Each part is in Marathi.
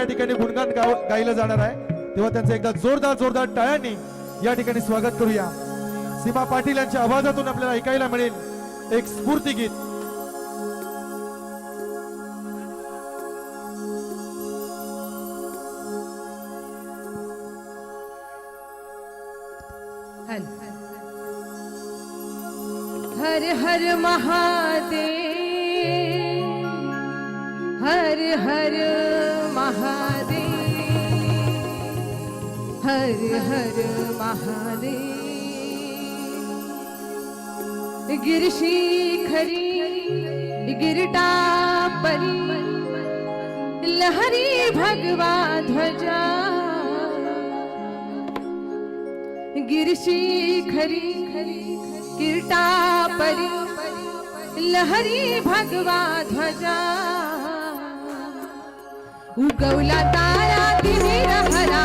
या ठिकाणी गुणगान गायलं जाणार आहे. तेव्हा त्यांचं एकदा जोरदार जोरदार टाळ्यांनी या ठिकाणी स्वागत करूया. सीमा पाटील यांच्या आवाजातून आपल्याला ऐकायला मिळेल एक स्फूर्ती गीत. हर हर महादेव हर हर महादेव। हर हर महादेव। गिरशिखरी गिरटा परी लहरी भगवा ध्वजा। गिरशिखरी गिरटा परी लहरी भगवा ध्वजा। उगवला तारा तिने हरा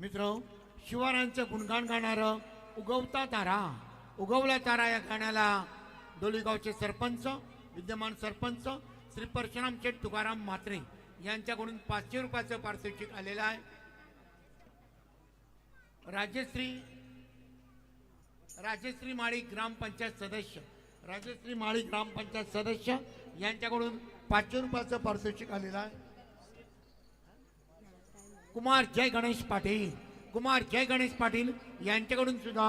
मित्र शिवारांचं गुणगान गाणारं उगवता तारा. उगवला तारा या गाण्याला डोलीगावचे सरपंच विद्यमान सरपंच श्री परशुराम शेठ तुकाराम म्हात्रे यांच्याकडून पाचशे रुपयाचं पारितोषिक आलेलं आहे. राजश्री राजश्री माळी ग्रामपंचायत सदस्य राजश्री माळी ग्रामपंचायत सदस्य यांच्याकडून पाचशे रुपयाचं पारितोषिक आलेलं आहे. कुमार जय गणेश पाटील. कुमार जय गणेश पाटील यांच्याकडून सुद्धा